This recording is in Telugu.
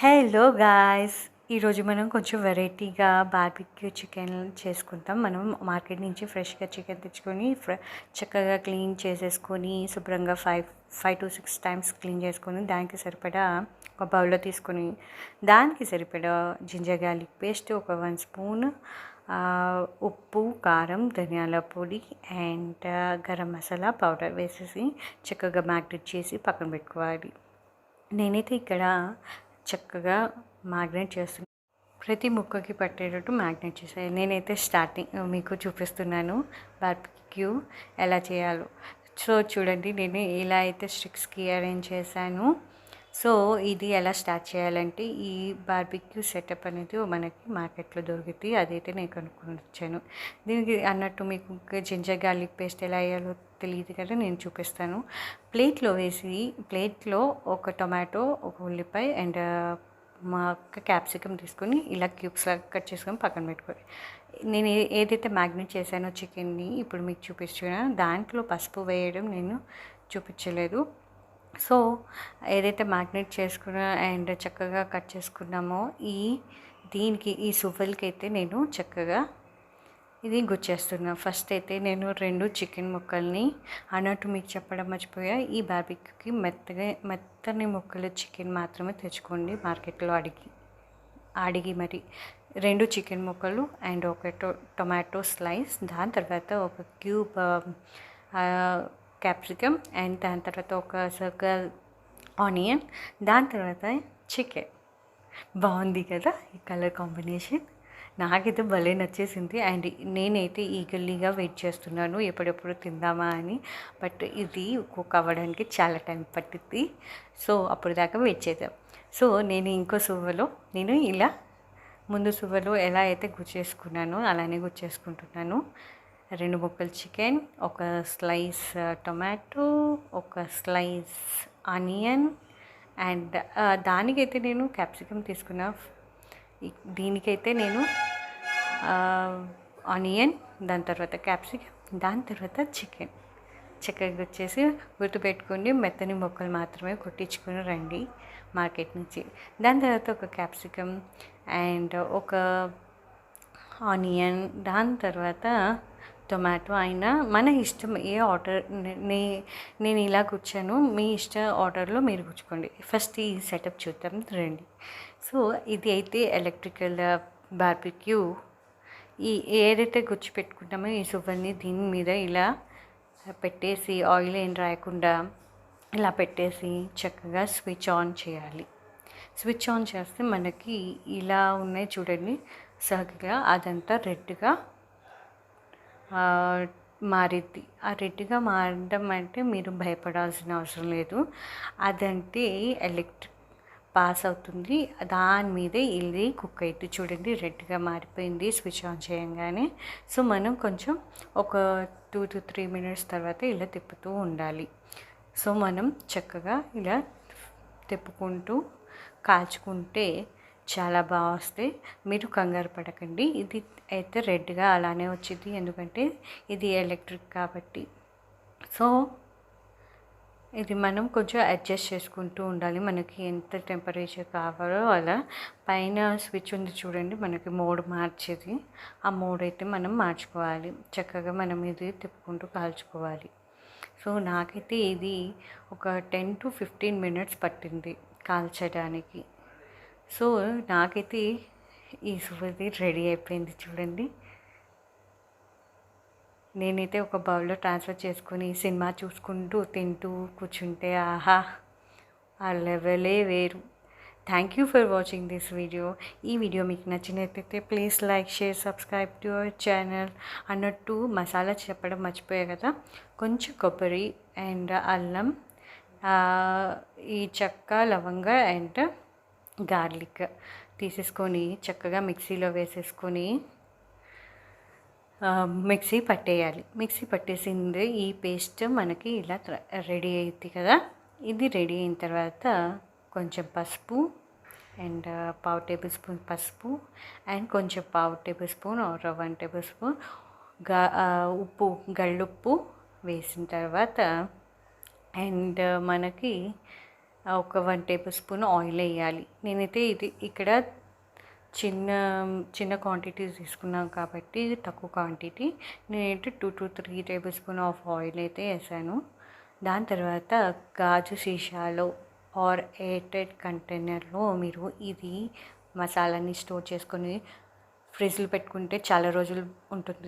హలో గాయ్స్ ఈరోజు మనం కొంచెం వెరైటీగా బార్బిక్యూ చికెన్ చేసుకుంటాం. మనం మార్కెట్ నుంచి ఫ్రెష్గా చికెన్ తెచ్చుకొని ఫ్ర చక్కగా క్లీన్ చేసేసుకొని శుభ్రంగా five five to six times clean చేసుకొని దానికి సరిపడా ఒక బౌల్లో తీసుకొని దానికి సరిపడా జింజర్ గార్లిక్ పేస్ట్ ఒక వన్ స్పూన్ ఉప్పు కారం ధనియాల పొడి అండ్ గరం మసాలా పౌడర్ వేసేసి చక్కగా మ్యాగ్నెట్ చేసి పక్కన పెట్టుకోవాలి. నేనైతే ఇక్కడ చక్కగా మ్యాగ్నేట్ చేస్తున్నాను ప్రతి ముక్కకి పట్టేటట్టు మ్యాగ్నేట్ చేసాను నేనైతే స్టార్టింగ్ మీకు చూపిస్తున్నాను. బార్బిక్యూ ఎలా చేయాలో. సో చూడండి నేను ఇలా అయితే స్టిక్స్కి అరేంజ్ చేశాను. సో ఇది ఎలా స్టార్ట్ చేయాలంటే ఈ బార్బిక్యూ సెటప్ అనేది మనకి మార్కెట్లో దొరుకుతుంది అదైతే నేను కనుక్కొని వచ్చాను దీనికి అన్నట్టు మీకు జింజర్ గార్లిక్ పేస్ట్ ఎలా వేయాలో తెలియదు కదా నేను చూపిస్తాను. ప్లేట్లో వేసి ప్లేట్లో ఒక టొమాటో ఒక ఉల్లిపాయ అండ్ మా అక్క క్యాప్సికమ్ తీసుకొని ఇలా క్యూబ్స్ కట్ చేసుకొని పక్కన పెట్టుకోవాలి. నేను ఏదైతే మ్యాగ్నెట్ చేశానో చికెన్ని ఇప్పుడు మీకు చూపిస్తున్నా దాంట్లో పసుపు వేయడం నేను చూపించలేదు. సో ఏదైతే మ్యాగ్నెట్ చేసుకున్నా అండ్ చక్కగా కట్ చేసుకున్నామో ఈ దీనికి ఈ సువ్వలకి అయితే నేను చక్కగా ఇది గుచ్చేస్తున్నా. ఫస్ట్ అయితే నేను రెండు చికెన్ ముక్కల్ని అన్నట్టు మీకు చెప్పడం మర్చిపోయా ఈ బార్బిక్యూకి మెత్తగా మెత్తని ముక్కలు చికెన్ మాత్రమే తెచ్చుకోండి మార్కెట్లో అడిగి అడిగి మరి. రెండు చికెన్ ముక్కలు అండ్ ఒక టొ టొమాటో స్లైస్ దాని తర్వాత ఒక క్యూబ్ క్యాప్సికమ్ అండ్ దాని తర్వాత ఒక సర్కిల్ ఆనియన్ దాని తర్వాత చికెన్ బాగుంది కదా ఈ కలర్ కాంబినేషన్ నాకైతే భలే నచ్చేసింది. అండ్ నేనైతే ఈగల్లీగా వెయిట్ చేస్తున్నాను. ఎప్పుడెప్పుడు తిందామా అని. బట్ ఇది కుక్ అవ్వడానికి చాలా టైం పట్టింది సో అప్పుడు దాకా వెయిట్ చేద్దాం. సో నేను ఇంకో సువ్వలో నేను ఇలా ముందు సువ్వలో ఎలా అయితే గుర్చేసుకున్నానో అలానే గుచ్చేసుకుంటున్నాను. రెండు ముక్కలు చికెన్ ఒక స్లైస్ uh, టొమాటో ఒక స్లైస్ ఆనియన్ అండ్ uh, దానికైతే నేను క్యాప్సికమ్ తీసుకున్నా. దీనికైతే నేను uh, ఆనియన్ దాని తర్వాత క్యాప్సికమ్ దాని తర్వాత చికెన్. చికెన్ వచ్చేసి గుర్తుపెట్టుకోండి మెత్తని మొక్కలు మాత్రమే కొట్టించుకుని రండి మార్కెట్ నుంచి. దాని తర్వాత ఒక క్యాప్సికమ్ అండ్ ఒక ఆనియన్ దాని తర్వాత టొమాటో అయినా మన ఇష్టం ఏ ఆర్డర్ నే నేను ఇలా కూర్చాను మీ ఇష్ట ఆర్డర్లో మీరు కూర్చుకోండి ఫస్ట్ ఈ సెటప్ చూద్దాం రండి. సో ఇది అయితే ఎలక్ట్రికల్ బార్బిక్యూ. ఈ ఏదైతే గుచ్చి పెట్టుకుంటామో ఈ సువ్వల్ని దీని మీద ఇలా పెట్టేసి ఆయిల్ ఏం రాయకుండా ఇలా పెట్టేసి చక్కగా స్విచ్ ఆన్ చేయాలి. స్విచ్ ఆన్ చేస్తే మనకి ఇలా ఉన్నాయి చూడండి సగగా అదంతా రెడ్గా మారిద్ది ఆ రెడ్గా మారడం అంటే మీరు భయపడాల్సిన అవసరం లేదు. అదంటే ఎలక్ట్రిక్ పాస్ అవుతుంది. దాని మీదే ఇది కుక్ అయితే చూడండి. రెడ్గా మారిపోయింది. స్విచ్ ఆన్ చేయంగానే. సో మనం కొంచెం ఒక టూ టు త్రీ మినిట్స్ తర్వాత ఇలా తిప్పుతూ ఉండాలి. సో మనం చక్కగా ఇలా తిప్పుకుంటూ కాల్చుకుంటే చాలా బాగా వస్తాయి మీరు కంగారు పడకండి. ఇది అయితే రెడ్గా అలానే వచ్చింది. ఎందుకంటే ఇది ఎలక్ట్రిక్ కాబట్టి. సో ఇది మనం కొంచెం అడ్జస్ట్ చేసుకుంటూ ఉండాలి. మనకి ఎంత టెంపరేచర్ కావాలో అలా. పైన స్విచ్ ఉంది చూడండి మనకి మోడ్ మార్చేది. ఆ మోడ్ అయితే మనం మార్చుకోవాలి. చక్కగా మనం ఇది తిప్పుకుంటూ కాల్చుకోవాలి. సో నాకైతే ఇది ఒక టెన్ టు ఫిఫ్టీన్ మినిట్స్ పట్టింది కాల్చడానికి. సో నాకైతే ఈ సువది రెడీ అయిపోయింది చూడండి. నేనైతే ఒక బౌల్లో ట్రాన్స్ఫర్ చేసుకొని సినిమా చూసుకుంటూ తింటూ కూర్చుంటే ఆహా ఆ లెవెలే వేరు. Thank you for watching this video ఈ వీడియో మీకు నచ్చినట్లయితే please like share subscribe to our channel అన్నట్టు మసాలా చెప్పడం మర్చిపోయా కదా. కొంచెం కొబ్బరి అండ్ అల్లం ఈ చెక్క లవంగ అండ్ గార్లిక్ తీసేసుకొని చక్కగా మిక్సీలో వేసేసుకొని మిక్సీ పట్టేయాలి. మిక్సీ పట్టేసింది ఈ పేస్ట్ మనకి ఇలా రెడీ అయింది కదా. ఇది రెడీ అయిన తర్వాత కొంచెం పసుపు అండ్ పావు టేబుల్ స్పూన్ పసుపు అండ్ కొంచెం పావు table spoon or one table స్పూన్గా ఉప్పు గళ్ళుప్పు వేసిన తర్వాత అండ్ మనకి ఒక వన్ టేబుల్ స్పూన్ ఆయిల్ వేయాలి. నేనైతే ఇది ఇక్కడ చిన్న చిన్న క్వాంటిటీ తీసుకున్నాం కాబట్టి ఇది తక్కువ క్వాంటిటీ నేనైతే two to three table spoon of oil అయితే వేసాను. దాని తర్వాత గాజు సీసాలో ఆర్ ఎయిర్టైట్ కంటైనర్లో మీరు ఇది మసాలాని స్టోర్ చేసుకొని ఫ్రిడ్జ్లో పెట్టుకుంటే చాలా రోజులు ఉంటుంది